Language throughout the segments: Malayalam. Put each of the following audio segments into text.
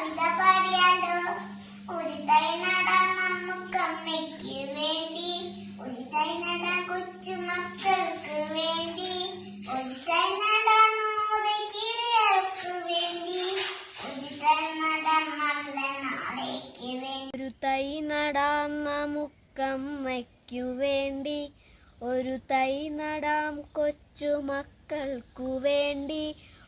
കവിത പാടിയാലോ ഒരു തൈ നടാൻ നമുക്കമ്മയ്ക്ക് വേണ്ടി. ഒരു തൈ നടാൻ കൊച്ചു മക്കൾക്ക് വേണ്ടി. ഒരു തൈ നടാൻ കിളികൾക്ക് വേണ്ടി. ഒരു തൈ നടാൻ നാളേക്ക് വേണ്ടി. ഒരു തൈ നടാം നമുക്കമ്മയ്ക്കു വേണ്ടി. ഒരു തൈ നടാം കൊച്ചു മക്കൾക്കു വേണ്ടി.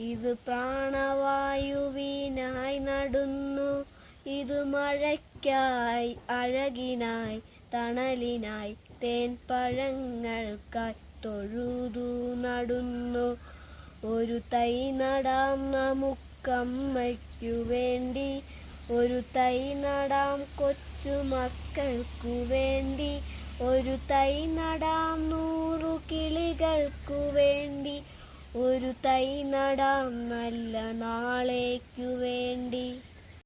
ഇത് പ്രാണവായുവിനായി നടുന്നു. ഇത് മഴയ്ക്കായി അഴകിനായി തണലിനായി തേൻ പഴങ്ങൾക്കായി തൊഴുതു നടുന്നു. ഒരു തൈ നടാം നമുക്കമ്മയ്ക്കു വേണ്ടി. ഒരു തൈ നടാം കൊച്ചു മക്കൾക്കു വേണ്ടി. ഒരു തൈ നടാം നൂറു കിളികൾക്കു വേണ്ടി. ഒരു തൈ നടാം നല്ല നാളേക്കു വേണ്ടി.